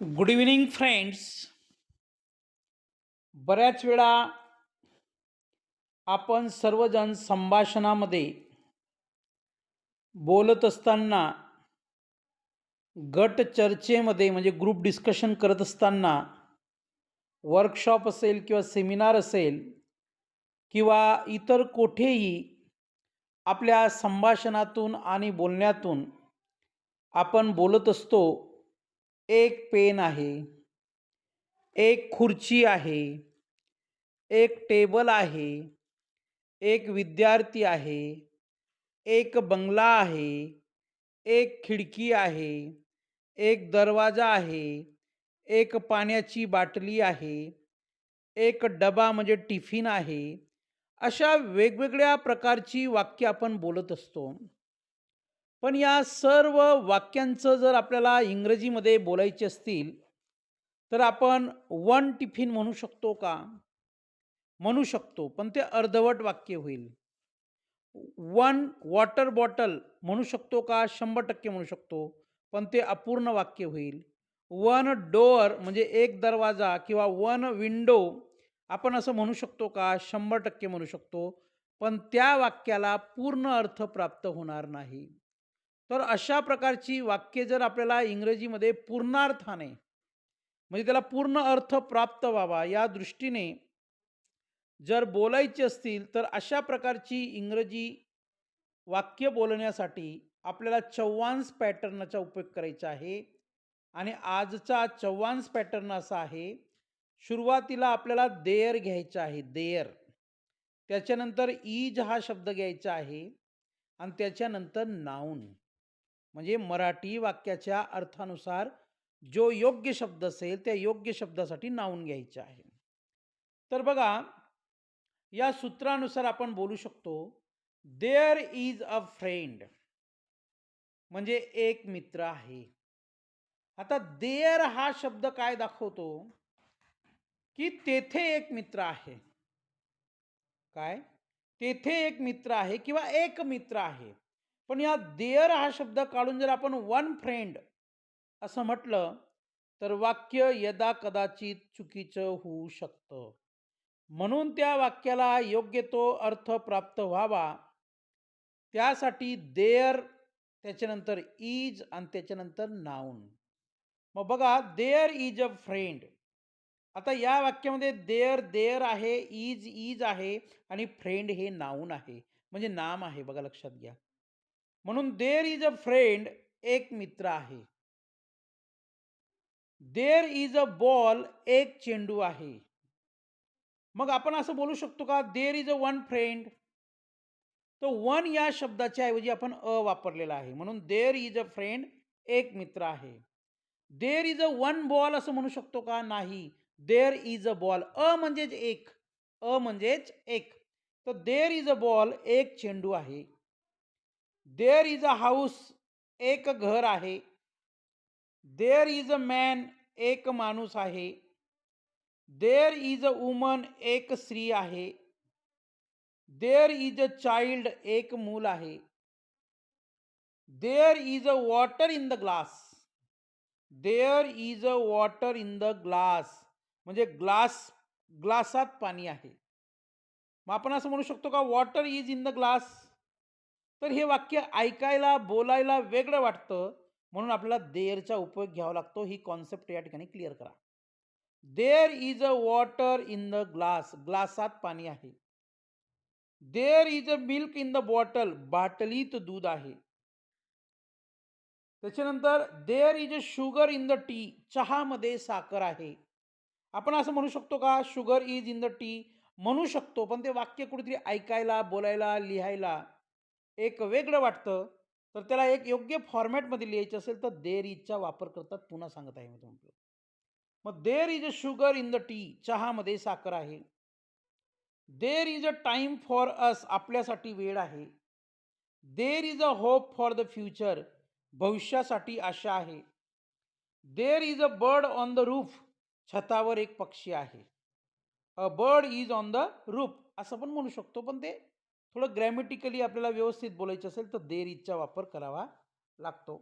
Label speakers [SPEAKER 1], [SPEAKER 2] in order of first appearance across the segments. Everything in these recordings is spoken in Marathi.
[SPEAKER 1] गुड इव्हिनिंग फ्रेंड्स बऱ्याच वेळा आपण सर्वजण संभाषणामध्ये बोलत असताना गट चर्चेमध्ये म्हणजे ग्रुप डिस्कशन करत असताना वर्कशॉप असेल किंवा सेमिनार असेल किंवा इतर कोठेही आपल्या संभाषणातून आणि बोलण्यातून आपण बोलत असतो एक पेन आहे एक खुर्ची आहे एक टेबल आहे एक विद्यार्थी आहे एक बंगला आहे एक खिडकी आहे एक दरवाजा आहे एक पाण्याची बाटली आहे एक डबा म्हणजे टिफिन आहे अशा वेगवेगळ्या प्रकारची वाक्य आपण बोलत असतो. पण या सर्व वाक्यांचं जर आपल्याला इंग्रजीमध्ये बोलायचे असतील तर आपण वन टिफिन म्हणू शकतो का? म्हणू शकतो पण ते अर्धवट वाक्य होईल. वन वॉटर बॉटल म्हणू शकतो का? शंभर टक्के म्हणू शकतो पण ते अपूर्ण वाक्य होईल. वन डोअर म्हणजे एक दरवाजा किंवा वन विंडो आपण असं म्हणू शकतो का? शंभर टक्के म्हणू शकतो पण त्या वाक्याला पूर्ण अर्थ प्राप्त होणार नाही. तर अशा प्रकारची वाक्य जर आपल्याला इंग्रजीमध्ये पूर्णार्थाने म्हणजे त्याला पूर्ण अर्थ प्राप्त व्हावा या दृष्टीने जर बोलायची असतील तर अशा प्रकारची इंग्रजी वाक्य बोलण्यासाठी आपल्याला चव्हाणस पॅटर्नचा उपयोग करायचा आहे. आणि आजचा चव्हाणस पॅटर्न असा आहे सुरुवातीला आपल्याला देयर घ्यायचा आहे देयर. त्याच्यानंतर ईज हा शब्द घ्यायचा आहे आणि त्याच्यानंतर नाऊन. म्हणजे मराठी वाक्याच्या अर्थानुसार जो योग्य शब्द असेल त्या योग्य शब्दासाठी नावून घ्यायचे आहे. तर बघा या सूत्रानुसार आपण बोलू शकतो देअर इज अ फ्रेंड म्हणजे एक मित्र आहे. आता देअर हा शब्द काय दाखवतो? की तेथे एक मित्र आहे. काय? तेथे एक मित्र आहे किंवा एक मित्र आहे. पण या देअर हा शब्द काढून जर आपण वन फ्रेंड असं म्हटलं तर वाक्य यदा कदाचित चुकीचं होऊ शकतं. म्हणून त्या वाक्याला योग्य तो अर्थ प्राप्त व्हावा. त्यासाठी देअर त्याच्यानंतर इज आणि त्याच्यानंतर नाऊन. मग बघा देअर इज अ फ्रेंड. आता या वाक्यामध्ये देअर देअर आहे इज इज आहे आणि फ्रेंड हे नाऊन आहे. म्हणजे नाम आहे बघा लक्षात घ्या. म्हणून देअर इज अ फ्रेंड एक मित्र आहे. देअर इज अ बॉल एक चेंडू आहे. मग आपण असं बोलू शकतो का? There is a one friend तो वन या शब्दाच्या ऐवजी आपण अ वापरलेला आहे. म्हणून देअर इज अ फ्रेंड एक मित्र आहे. There is a one ball असं म्हणू शकतो का? नाही. There is a ball a म्हणजेच एक. अ म्हणजेच एक. तर देअर इज अ बॉल एक चेंडू आहे. देअर इज अ हाऊस एक घर आहे. देअर इज अ मॅन एक माणूस आहे. देअर इज अ वुमन एक स्त्री आहे. देअर इज अ चाइल्ड एक मूल आहे. There is a water in the glass there is a water in the glass म्हणजे ग्लास ग्लासात पाणी आहे. मग आपण असं म्हणू शकतो का water is in the glass तर हे वाक्य ऐकायला बोलायला वेगळं वाटतं. म्हणून आपल्याला देअरचा उपयोग घ्यावा लागतो. ही कॉन्सेप्ट या ठिकाणी क्लिअर करा. There is a water in the glass. ग्लासात पाणी आहे. There is a milk in the bottle. बाटलीत दूध आहे. त्याच्यानंतर there is a sugar in the tea. चहामध्ये साखर आहे. आपण असं म्हणू शकतो का? Sugar is in the tea. म्हणू शकतो. पण ते वाक्य कुठेतरी ऐकायला बोलायला लिहायला एक वेगळं वाटतं. तर त्याला एक योग्य फॉर्मॅटमध्ये लिहायचं असेल तर देअर इजचा वापर करतात पुन्हा सांगत आहे मी तुम्हाला. मग there is a sugar in the tea चहामध्ये साखर आहे. There is a time for us आपल्यासाठी वेळ आहे. There is a hope for the future भविष्यासाठी आशा आहे. There is a bird on the roof छतावर एक पक्षी आहे. A bird is on the roof असं पण म्हणू शकतो. पण ते थोडं ग्रॅमॅटिकली आपल्याला व्यवस्थित बोलायचं असेल तर देअर इजचा वापर करावा लागतो.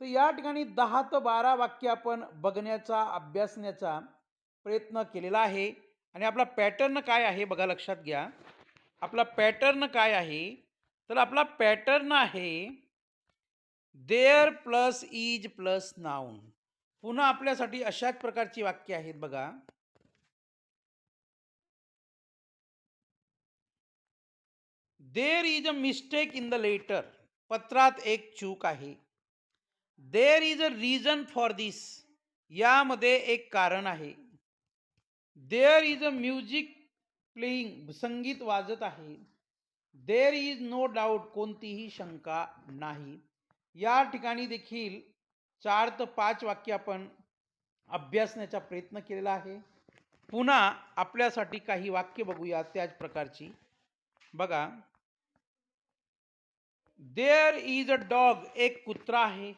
[SPEAKER 1] तर या ठिकाणी दहा ते बारा वाक्य आपण बघण्याचा अभ्यासण्याचा प्रयत्न केलेला आहे. आणि आपला पॅटर्न काय आहे बघा लक्षात घ्या. आपला पॅटर्न काय आहे? तर आपला पॅटर्न आहे there plus is plus noun पुन्हा आपल्यासाठी अशाच प्रकारची वाक्य आहेत बघा. There is a mistake in the letter पत्रात एक चूक आहे. There is a reason for this यामध्ये एक कारण आहे. There is a music playing संगीत वाजत आहे. देर इज नो डाऊट कोणतीही शंका नाही. या ठिकाणी देखील चार ते पाच वाक्य आपण अभ्यासण्याचा प्रयत्न केलेला आहे. पुन्हा आपल्यासाठी काही वाक्य बघूया त्याच प्रकारची. बघा. देअर इज़ अ डॉग एक कुत्रा आहे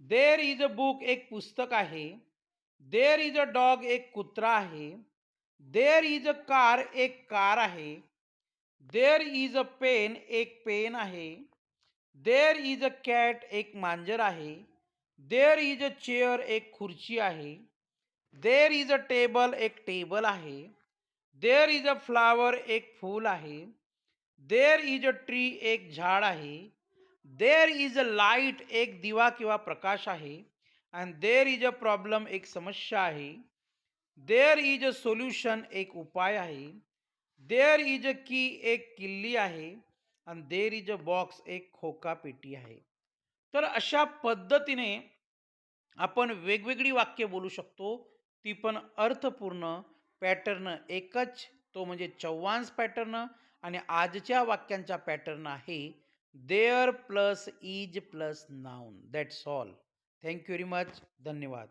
[SPEAKER 1] देअर इज़ अ बुक एक पुस्तक आहे. देअर इज़ अ डॉग एक कुत्रा आहे. देअर इज़ अ कार एक कार आहे. देअर इज़ अ पेन एक पेन आहे. देअर इज़ अ कॅट एक मांजर आहे. देअर इज़ अ चेअर एक खुर्ची आहे. देअर इज़ अ टेबल एक टेबल आहे. देअर इज़ अ फ्लावर एक फूल आहे. देअर इज अ ट्री एक झाड आहे. देअर इज अ लाइट एक दिवा किंवा प्रकाश आहे. And there is a problem एक समस्या आहे. देअर इज अ सोल्युशन एक उपाय आहे. देअर इज अ की एक किल्ली आहे. आणि देअर इज अ बॉक्स एक खोका पेटी आहे. तर अशा पद्धतीने आपण वेगवेगळी वाक्य बोलू शकतो. ती पण अर्थपूर्ण पॅटर्न एकच तो म्हणजे चव्हाण पॅटर्न. आणि आजच्या वाक्यांचा पॅटर्न आहे there plus is plus noun. That's all thank you very much धन्यवाद.